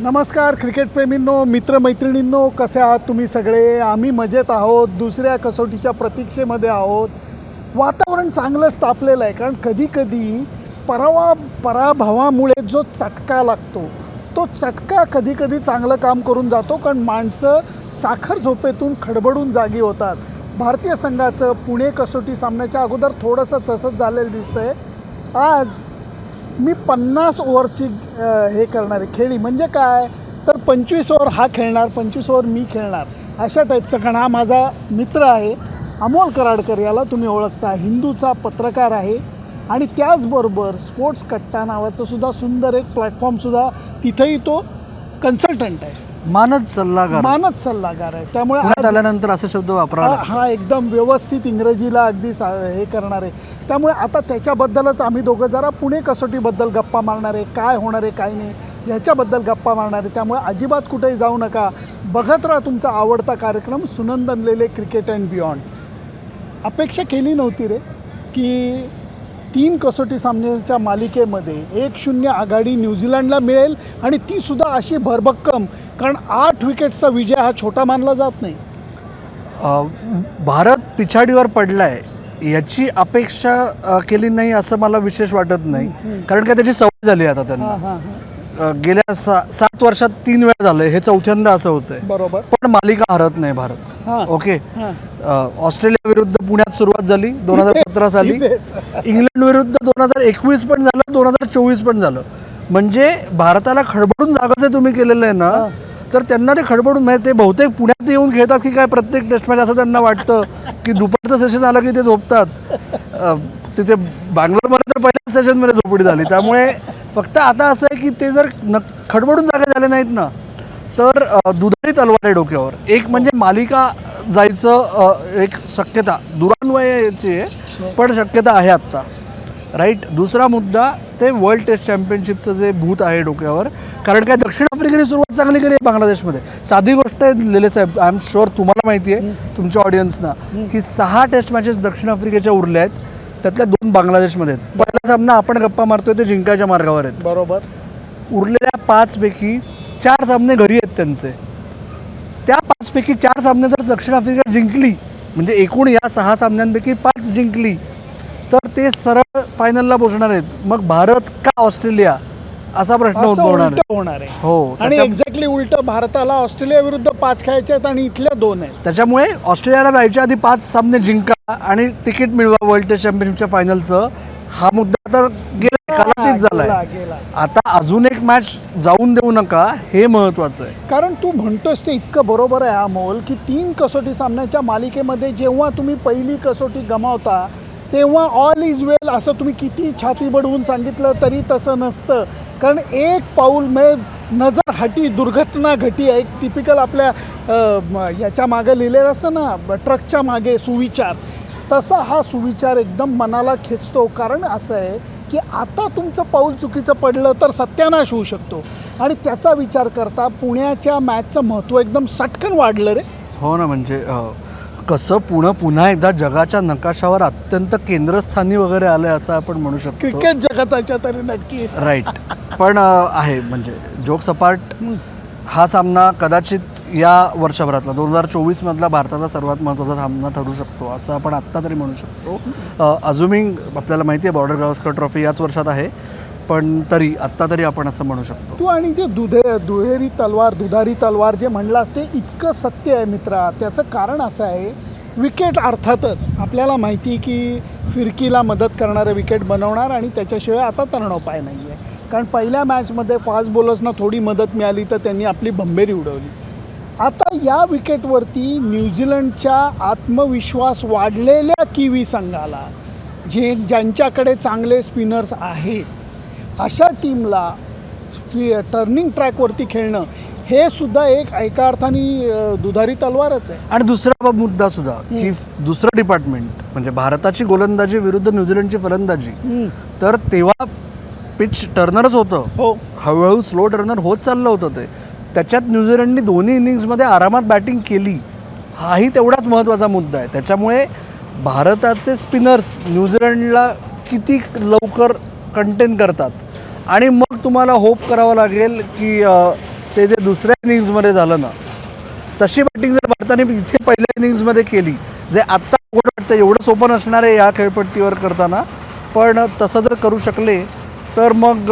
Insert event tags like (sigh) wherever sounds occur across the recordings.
नमस्कार क्रिकेटप्रेमींनो मित्रमैत्रिणींनो कसे आहात तुम्ही सगळे? आम्ही मजेत आहोत दुसऱ्या कसोटीच्या प्रतीक्षेमध्ये आहोत. वातावरण चांगलंच तापलेलं आहे कारण कधीकधी परावा पराभवामुळे जो चटका लागतो तो चटका कधीकधी चांगलं काम करून जातो कारण माणसं साखर झोपेतून खडबडून जागी होतात. भारतीय संघाचं पुणे कसोटी सामन्याच्या अगोदर थोडंसं तसंच झालेलं दिसतंय. आज मी पन्नास ओव्हरची हे हे करणारे खेळी. म्हणजे काय? तर पंचवीस ओव्हर हा खेळणार पंचवीस ओव्हर मी खेळणार. अशा टाईपचा कारण हा माझा मित्र आहे अमोल कराडकर याला तुम्ही ओळखता. हिंदूचा पत्रकार आहे. आणि त्याचबरोबर स्पोर्ट्स कट्टा नावाचं सुद्धा सुंदर एक प्लॅटफॉर्मसुद्धा तिथेही तो कन्सल्टंट आहे. मानद सल्लागार. मानद सल्लागार आहे. त्यामुळे पुण्यात आल्यानंतर असे शब्द हा लागतात. हा एकदम व्यवस्थित इंग्रजीला अगदी सा हे करणार आहे. त्यामुळे आता त्याच्याबद्दलच आम्ही दोघं जरा पुणे कसोटीबद्दल गप्पा मारणार आहे. काय होणार आहे काय नाही ह्याच्याबद्दल गप्पा मारणार आहे. त्यामुळे अजिबात कुठेही जाऊ नका. बघत राहा तुमचा आवडता कार्यक्रम सुनंदनलेले क्रिकेट अँड बियॉन्ड. अपेक्षा केली नव्हती रे की तीन कसोटी सामन्याच्या मालिकेमध्ये एक शून्य आघाडी न्यूझीलंडला मिळेल आणि तीसुद्धा अशी भरभक्कम कारण आठ विकेट्सचा विजय हा छोटा मानला जात नाही. भारत पिछाडीवर पडलाय याची अपेक्षा केली नाही असं मला विशेष वाटत नाही. कारण काय त्याची सवय झाली आता त्यांना. गेल्या सा सात वर्षात तीन वेळा झालंय. हे चौथ्यांदा असं होतंय. बरोबर. पण मालिका हरत नाही भारत. ओके? हां. ऑस्ट्रेलिया विरुद्ध पुण्यात सुरुवात झाली दोन हजार सतरा साली. (laughs) इंग्लंड विरुद्ध दोन हजार एकवीस पण झालं दोन हजार चोवीस पण झालं. म्हणजे भारताला खडबडून जागाचं तुम्ही केलेलं आहे ना. तर त्यांना ते खडबडून म्हणजे ते बहुतेक पुण्यात येऊन खेळतात की काय प्रत्येक टेस्ट मॅच असं त्यांना वाटतं की दुपारचं सेशन आलं की ते झोपतात. तिथे बँगलोरमध्ये तर पहिल्याच सेशनमध्ये झोपडी झाली. त्यामुळे फक्त आता असं आहे की ते जर न खडबडून जागा झाले नाहीत ना तर दुधारी तलवार आहे डोक्यावर. एक म्हणजे मालिका जायचं एक शक्यता दुरान्वयाची आहे पण शक्यता आहे आत्ता. राईट दुसरा मुद्दा ते वर्ल्ड टेस्ट चॅम्पियनशिपचं जे भूत आहे डोक्यावर कारण काय दक्षिण आफ्रिकेने सुरुवात चांगली केली आहे बांगलादेशमध्ये. साधी गोष्ट आहे लेले साहेब आय एम शुअर तुम्हाला माहिती आहे तुमच्या ऑडियन्सना की सहा टेस्ट मॅचेस दक्षिण आफ्रिकेच्या उरल्या आहेत त्यातल्या दोन बांगलादेशमध्ये आहेत. पहिला सामना आपण गप्पा मारतोय ते जिंकायच्या मार्गावर आहेत. बरोबर. उरलेल्या पाचपैकी चार सामने घरी आहेत त्यांचे. त्या पाचपैकी चार सामने जर दक्षिण आफ्रिका जिंकली म्हणजे एकूण या सहा सामन्यांपैकी पाच जिंकली तर ते सरळ फायनलला पोहोचणार आहेत. मग भारत का ऑस्ट्रेलिया असा प्रश्न उद्भवणार आहे. होणार आहे. हो आणि त्याच्या- एक्झॅक्टली उलट भारताला ऑस्ट्रेलिया विरुद्ध पाच खेळायचे आहेत आणि इथल्या दोन आहेत. त्याच्यामुळे ऑस्ट्रेलियाला जायच्या आधी पाच सामने जिंका. आणि तिकीट मिळवा वर्ल्ड टेस्ट चॅम्पियनशिपच्या फायनलचं हा मुद्दा आता गेला कालातीत झालाय. गेला. आता अजून एक मॅच जाऊन देऊ नका हे महत्वाचं आहे. कारण तू म्हणतोस ते इतकं बरोबर आहे अमोल की तीन कसोटी सामन्याच्या मालिकेमध्ये जेव्हा तुम्ही पहिली कसोटी गमावता तेव्हा ऑल इज वेल असं तुम्ही किती छाती बडवून सांगितलं तरी तसं नसतं. कारण एक पाऊल मे नजर हटी दुर्घटना घटी आहे. एक टिपिकल आपल्या याच्या मागे लिहिलेलं असतं ना ट्रकच्या मागे सुविचार. तसा हा सुविचार एकदम मनाला खेचतो. कारण असं आहे की आता तुमचं पाऊल चुकीचं पडलं तर सत्यानाश होऊ शकतो. आणि त्याचा विचार करता पुण्याच्या मॅचचं महत्त्व एकदम सटकन वाढलं रे. हो ना म्हणजे कसं पुणं पुन्हा एकदा जगाच्या नकाशावर अत्यंत केंद्रस्थानी वगैरे आलंय असं आपण म्हणू शकतो. क्रिकेट जगताच्या तरी नक्की. राईट. पण आहे म्हणजे जोक सपाट हा सामना कदाचित या वर्षभरातला दोन हजार चोवीसमधला भारताचा सर्वात महत्त्वाचा सामना ठरू शकतो असं आपण आत्ता तरी म्हणू शकतो. अजुमिंग आपल्याला माहिती आहे बॉर्डर गावस्कर ट्रॉफी याच वर्षात आहे पण तरी आत्ता तरी आपण असं म्हणू शकतो. तू आणि जे दुधे दुहेरी तलवार दुधारी तलवार जे म्हणलास ते इतकं सत्य आहे मित्रा. त्याचं कारण असं आहे विकेट अर्थातच आपल्याला माहिती की फिरकीला मदत करणारं विकेट बनवणार आणि त्याच्याशिवाय आता तरणोपाय नाही आहे कारण पहिल्या मॅचमध्ये फास्ट बॉलर्सना थोडी मदत मिळाली तर त्यांनी आपली भंबेरी उडवली. आता या विकेटवरती न्यूझीलंडच्या आत्मविश्वास वाढलेल्या किवी संघाला जे ज्यांच्याकडे चांगले स्पिनर्स आहेत अशा टीमला टर्निंग ट्रॅकवरती खेळणं हे सुद्धा एक एका अर्थाने दुधारी तलवारच आहे. आणि दुसरा मुद्दा सुद्धा की दुसरं डिपार्टमेंट म्हणजे भारताची गोलंदाजी विरुद्ध न्यूझीलंडची फलंदाजी तर तेव्हा पिच टर्नरच होतं. हो. हळूहळू स्लो टर्नर होत चाललं होतं ते. त्याच्यात न्यूझीलंडनी दोन्ही इनिंग्समध्ये आरामात बॅटिंग केली. हाही तेवढाच महत्त्वाचा मुद्दा आहे. त्याच्यामुळे भारताचे स्पिनर्स न्यूझीलंडला किती लवकर कंटेन करतात. आणि मग तुम्हाला होप करावं लागेल की ते जे दुसऱ्या इनिंग्समध्ये झालं ना तशी बॅटिंग जर भारताने इथे पहिल्या इनिंग्समध्ये केली जे आत्ता वाटतं एवढं सोपं नसणार आहे या खेळपट्टीवर करताना पण तसं जर करू शकले तर मग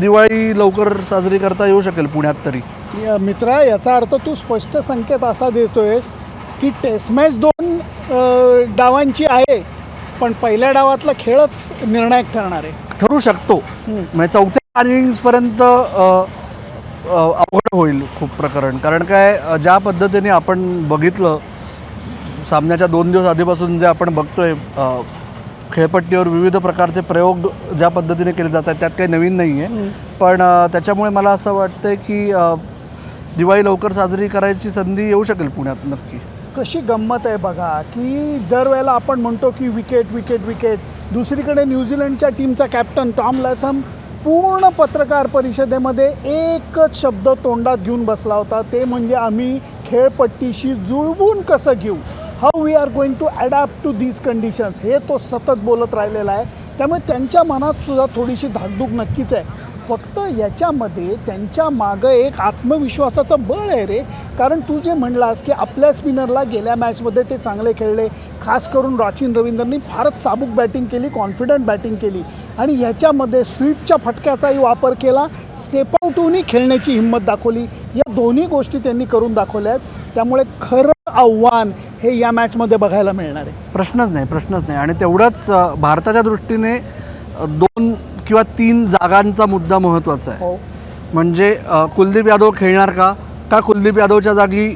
दिवाळी लवकर साजरी करता येऊ शकेल पुण्यात तरी? या मित्रा याचा अर्थ तू स्पष्ट संकेत असा देतोयस की टेस्ट मॅच दोन डावांची आहे पण पहिल्या डावातला खेळच निर्णायक ठरणार आहे. ठरू शकतो. म्हणजे चौथ्या इनिंग्सपर्यंत अवघड होईल खूप प्रकरण. कारण काय ज्या पद्धतीने आपण बघितलं सामन्याच्या दोन दिवस आधीपासून जे आपण बघतोय खेळपट्टीवर विविध प्रकारचे प्रयोग ज्या पद्धतीने केले जातात त्यात काही नवीन नाही आहे. पण त्याच्यामुळे मला असं वाटतं की दिवाळी लवकर साजरी करायची संधी येऊ शकेल पुण्यात नक्की. कशी गंमत आहे बघा की दरवेळेला आपण म्हणतो की विकेट विकेट विकेट दुसरीकडे न्यूझीलंडच्या टीमचा कॅप्टन टॉम लॅथम पूर्ण पत्रकार परिषदेमध्ये एकच शब्द तोंडात घेऊन बसला होता. ते म्हणजे आम्ही खेळपट्टीशी जुळवून कसं घेऊ? How we are going to adapt to these conditions हे तो सतत बोलत राहिलेला आहे. त्यामुळे त्यांच्या मनात सुद्धा थोडीशी धाकधूक नक्कीच आहे. फक्त याच्यामध्ये त्यांच्या मागं एक आत्मविश्वासाचं बळ आहे रे. कारण तू जे म्हणलास की आपल्या स्पिनरला गेल्या मॅचमध्ये ते चांगले खेळले खास करून राचीन रवींद्रनी फारच चाबूक बॅटिंग केली कॉन्फिडंट बॅटिंग केली. आणि ह्याच्यामध्ये स्वीपच्या फटक्याचाही वापर केला. स्टेप आउट होऊनही खेळण्याची हिंमत दाखवली. या दोन्ही गोष्टी त्यांनी करून दाखवल्या आहेत. त्यामुळे खरं आव्हान हे या मॅचमध्ये बघायला मिळणार आहे. प्रश्नच नाही प्रश्नच नाही. आणि तेवढंच भारताच्या दृष्टीने दोन किंवा तीन जागांचा मुद्दा महत्त्वाचा आहे. हो. म्हणजे कुलदीप यादव खेळणार का? का कुलदीप यादवच्या जागी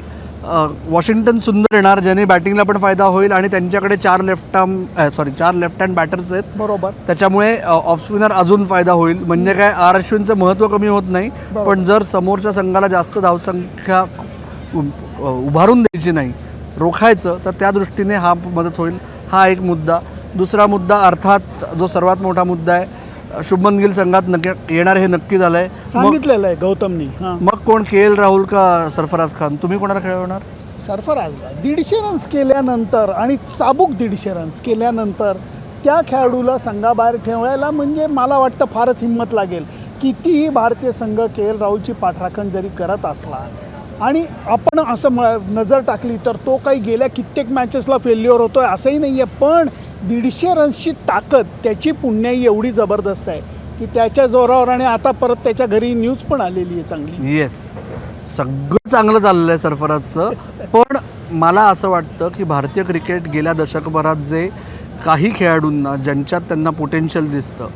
वॉशिंग्टन सुंदर येणार ज्याने बॅटिंगला पण फायदा होईल आणि त्यांच्याकडे चार लेफ्ट आर्म सॉरी चार लेफ्ट हँड बॅटर्स आहेत. बरोबर. त्याच्यामुळे ऑफ स्पिनर अजून फायदा होईल. म्हणजे काय आर अश्विनचं महत्त्व कमी होत नाही. पण जर समोरच्या संघाला जास्त धावसंख्या उभारून द्यायची नाही. रोखायचं तर त्या दृष्टीने हा मदत होईल. हा एक मुद्दा. दुसरा मुद्दा अर्थात जो सर्वात मोठा मुद्दा आहे शुभमन गिल संघात नक्की येणार हे नक्की झालं आहे सांगितलेलं आहे गौतमनी. मग कोण? के एल राहुल का सरफराज खान? तुम्ही कोणाला खेळवणार? सरफराजला दीडशे रन्स केल्यानंतर आणि चाबूक दीडशे रन्स केल्यानंतर त्या खेळाडूला संघाबाहेर ठेवायला म्हणजे मला वाटतं फारच हिंमत लागेल. कितीही भारतीय संघ के एल राहुलची पाठराखण जरी करत असला आणि आपण असं म नजर टाकली तर तो काही गेल्या कित्येक मॅचेसला फेल्युअर होतो आहे असंही नाही आहे पण दीडशे रन्सची ताकद त्याची पुण्याई एवढी जबरदस्त आहे की त्याच्या जोरावर आणि आता परत त्याच्या घरी न्यूज पण आलेली आहे चांगली. येस सगळं चांगलं चाललं आहे सरफराजचं. पण मला असं वाटतं की भारतीय क्रिकेट गेल्या दशकभरात जे काही खेळाडूंना ज्यांच्यात त्यांना पोटेन्शियल दिसतं.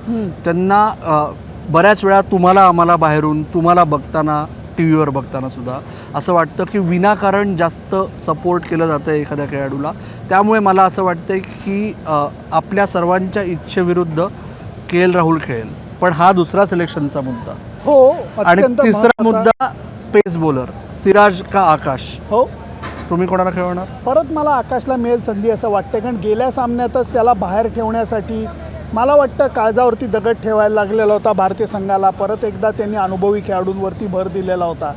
त्यांना अ, बऱ्याच वेळा तुम्हाला आम्हाला बाहेरून तुम्हाला बघताना टी व्हीवर बघताना सुद्धा. असं वाटतं की विनाकारण जास्त सपोर्ट केलं जातं एखाद्या खेळाडूला. त्यामुळे मला असं वाटतं की आपल्या सर्वांच्या इच्छेविरुद्ध के एल राहुल खेळेल. पण हा दुसरा सिलेक्शनचा मुद्दा. हो आणि तिसरा. मुद्दा पेस बॉलर सिराज का आकाश. हो. तुम्ही कोणाला खेळवणार? परत मला आकाशला मिळेल संधी असं वाटतं कारण गेल्या सामन्यातच त्याला बाहेर ठेवण्यासाठी मला वाटतं काळजावरती दगड ठेवायला लागलेला होता भारतीय संघाला. परत एकदा त्यांनी अनुभवी खेळाडूंवरती भर दिलेला होता.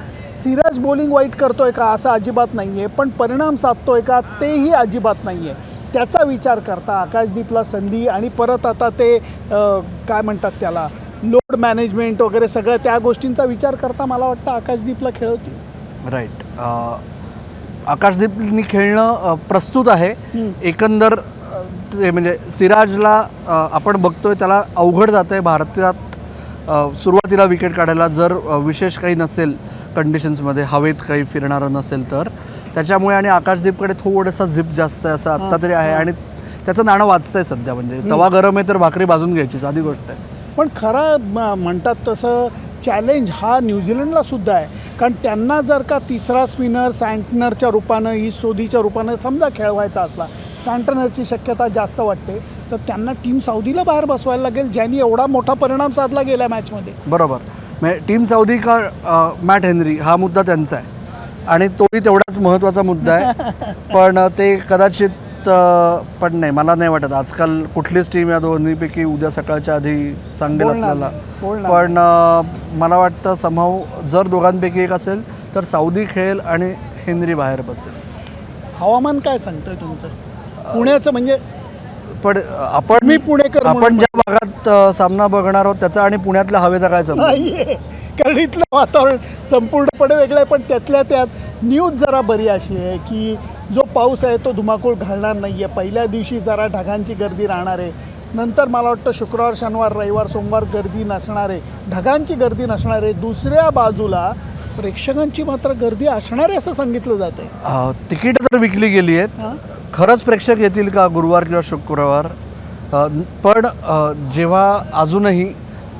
सिराज बॉलिंग वाईट करतोय का? असं अजिबात नाही आहे पण परिणाम साधतोय का? तेही अजिबात नाही आहे त्याचा विचार करता आकाशदीपला संधी आणि परत आता ते काय म्हणतात त्याला? लोड मॅनेजमेंट वगैरे सगळं त्या गोष्टींचा विचार करता मला वाटतं आकाशदीपला खेळवतील. राईट आकाशदीपनी खेळणं प्रस्तुत आहे. एकंदर ते म्हणजे सिराजला आपण बघतोय त्याला अवघड जात आहे भारतात सुरुवातीला विकेट काढायला. जर विशेष काही नसेल कंडिशन्समध्ये हवेत काही फिरणारं नसेल तर. त्याच्यामुळे आणि आकाशदीपकडे थोडंसं झिप जास्त आहे असं आत्ता तरी आहे. आणि त्याचं नाणं वाचतंय सध्या म्हणजे. तवा गरम आहे तर भाकरी भाजून घ्यायची साधी गोष्ट आहे. पण खरं म- म्हणतात तसं चॅलेंज हा न्यूझीलंडला सुद्धा आहे. कारण त्यांना जर का तिसरा स्पिनर सँटनरच्या रूपानं ही सोधीच्या रूपानं समजा खेळवायचा असला सँटनरची शक्यता जास्त वाटते. तर त्यांना टीम साऊदीला बाहेर बसवायला लागेल ज्यांनी एवढा मोठा परिणाम साधला गेल्या मॅचमध्ये बरोबर. म्हणजे टीम सौदी का मॅट हेनरी हा मुद्दा त्यांचा आहे. आणि तोही तेवढाच महत्त्वाचा मुद्दा आहे. (laughs) पण ते कदाचित पण नाही मला नाही वाटत. आजकाल कुठलीच टीम या दोन्हीपैकी उद्या सकाळच्या आधी सांगेल आपल्याला. पण मला वाटतं समहाव जर दोघांपैकी एक असेल तर सौदी खेळेल आणि हेनरी बाहेर बसेल. हवामान काय सांगतंय तुमचं? पुण्याचं म्हणजे पण आपण मी पुणेकर आपण ज्या भागात सामना बघणार आहोत त्याचा आणि पुण्यातल्या हवेचा काय नाहीये कारण इथलं वातावरण संपूर्णपणे वेगळं आहे पण त्यातल्या त्यात न्यूज जरा बरी अशी आहे की जो पाऊस आहे तो धुमाकूळ घालणार नाही आहे पहिल्या दिवशी जरा ढगांची गर्दी राहणार आहे. नंतर मला वाटतं शुक्रवार शनिवार रविवार सोमवार गर्दी नसणार आहे. ढगांची गर्दी नसणार आहे. दुसऱ्या बाजूला प्रेक्षकांची मात्र गर्दी असणार आहे असं सांगितलं जात तिकीटं तर विकली गेली आहेत. खरंच प्रेक्षक येतील का गुरुवार किंवा शुक्रवार? पण जेव्हा अजूनही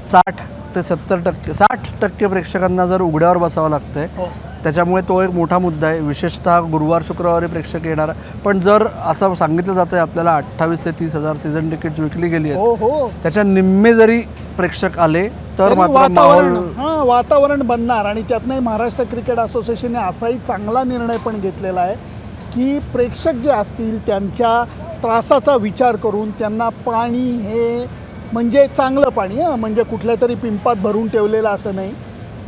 साठ ते सत्तर टक्के साठ टक्के प्रेक्षकांना जर उघड्यावर बसावं लागतंय हो. त्याच्यामुळे तो एक मोठा मुद्दा आहे. विशेषतः गुरुवार शुक्रवारी प्रेक्षक येणार. पण जर असं सांगितलं जातं आहे आपल्याला अठ्ठावीस ते तीस हजार सीझन तिकीट्स विकली गेली आहेत. हो हो. त्याच्या निम्मे जरी प्रेक्षक आले तर मात्र वातावरण माहोल हां वातावरण बनणार. आणि त्यातनंही महाराष्ट्र क्रिकेट असोसिएशनने असाही चांगला निर्णय पण घेतलेला आहे. की प्रेक्षक जे असतील त्यांच्या त्रासाचा विचार करून त्यांना पाणी हे म्हणजे चांगलं पाणी हां म्हणजे कुठल्या तरी पिंपात भरून ठेवलेलं असं नाही.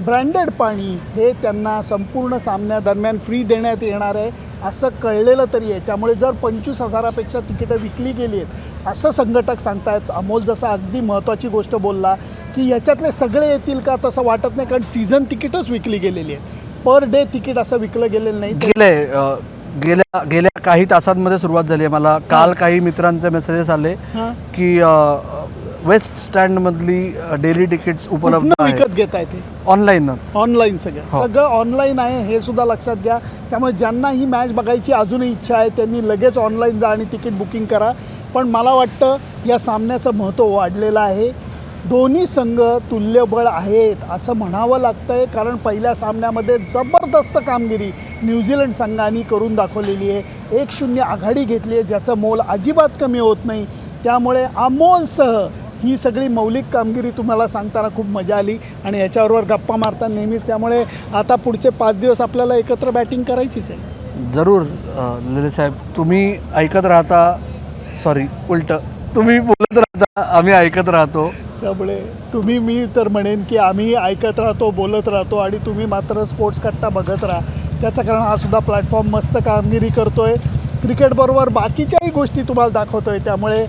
ब्रँडेड पाणी हे त्यांना संपूर्ण सामन्यादरम्यान फ्री देण्यात येणार आहे असं कळलेलं तरी आहे. त्यामुळे जर पंचवीस हजारापेक्षा तिकीटं विकली गेली आहेत असं संघटक सांगतायत. अमोल जसा अगदी महत्त्वाची गोष्ट बोलला की ह्याच्यातले सगळे येतील का तसं वाटत नाही कारण सीझन तिकीटच विकली गेलेली आहे पर डे तिकीट असं विकलं गेलेलं नाही. गेलं गेल्या गेल्या काही तासांमध्ये सुरुवात झाली आहे मला. काल काही मित्रांचे मेसेजेस आले हां. की अ, वेस्ट स्टँडमधली डेली तिकीट्स उपलब्ध कुठनं आहेत? विकत घेता येते ऑनलाईनच ऑनलाईन सगळं. हो. सगळं ऑनलाईन आहे हे सुद्धा लक्षात घ्या. त्यामुळे ज्यांना ही मॅच बघायची अजूनही इच्छा आहे त्यांनी लगेच ऑनलाईन जा आणि तिकीट बुकिंग करा. पण मला वाटतं या सामन्याचं महत्त्व वाढलेलं आहे. दोन्ही संघ तुल्यबळ आहेत असं म्हणावं लागतं आहे कारण पहिल्या सामन्यामध्ये जबरदस्त कामगिरी न्यूझीलंड संघाने करून दाखवलेली आहे. एक शून्य आघाडी घेतली आहे ज्याचं मोल अजिबात कमी होत नाही. त्यामुळे अमोलसह ही सगळी मौलिक कामगिरी तुम्हाला सांगताना खूप मजा आली आणि याच्याबरोबर गप्पा मारता नेहमीच. त्यामुळे आता पुढचे पाच दिवस आपल्याला एकत्र बॅटिंग करायचीच आहे. जरूर ललित साहेब तुम्ही ऐकत राहता सॉरी उलट. तुम्ही बोलत राहता आम्ही ऐकत राहतो. त्यामुळे तुम्ही मी तर म्हणेन की आम्ही ऐकत राहतो बोलत राहतो आणि तुम्ही मात्र स्पोर्ट्स कट्टा बघत राहा. त्याचं कारण हा सुद्धा प्लॅटफॉर्म मस्त कामगिरी करतो आहे क्रिकेटबरोबर बाकीच्याही गोष्टी तुम्हाला दाखवतो आहे त्यामुळे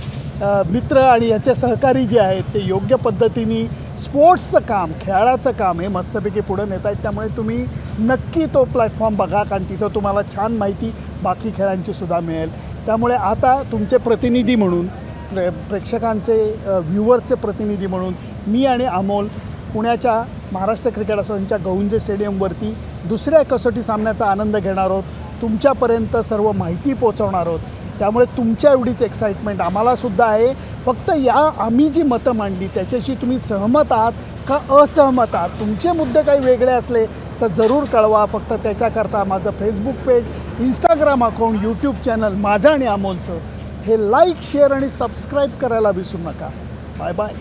मित्र आणि याचे सहकारी जे आहेत ते योग्य पद्धतीने स्पोर्ट्सचं काम खेळाचं काम हे मस्तपैकी पुढे नेत आहेत. त्यामुळे तुम्ही नक्की तो प्लॅटफॉर्म बघा कारण तिथं तुम्हाला छान माहिती बाकी खेळांची सुद्धा मिळेल. त्यामुळे आता तुमचे प्रतिनिधी म्हणून प्रे प्रेक्षकांचे व्ह्युअर्सचे प्रतिनिधी म्हणून मी आणि अमोल पुण्याच्या महाराष्ट्र क्रिकेट असोसिएशनच्या गहुंजे स्टेडियमवरती दुसऱ्या कसोटी सामन्याचा आनंद घेणार आहोत. तुमच्यापर्यंत सर्व माहिती पोहोचवणार आहोत. त्यामुळे तुमच्या एवढीच एक्साइटमेंट आम्हालासुद्धा आहे. फक्त या आम्ही जी मतं मांडली त्याच्याशी तुम्ही सहमत आहात का असहमत आहात? तुमचे मुद्दे काही वेगळे असले तर जरूर कळवा. फक्त त्याच्याकरता माझं Facebook page Instagram account YouTube channel माझं आणि अमोलचं. हे लाईक शेअर आणि सबस्क्राईब करायला विसरू नका. Bye bye.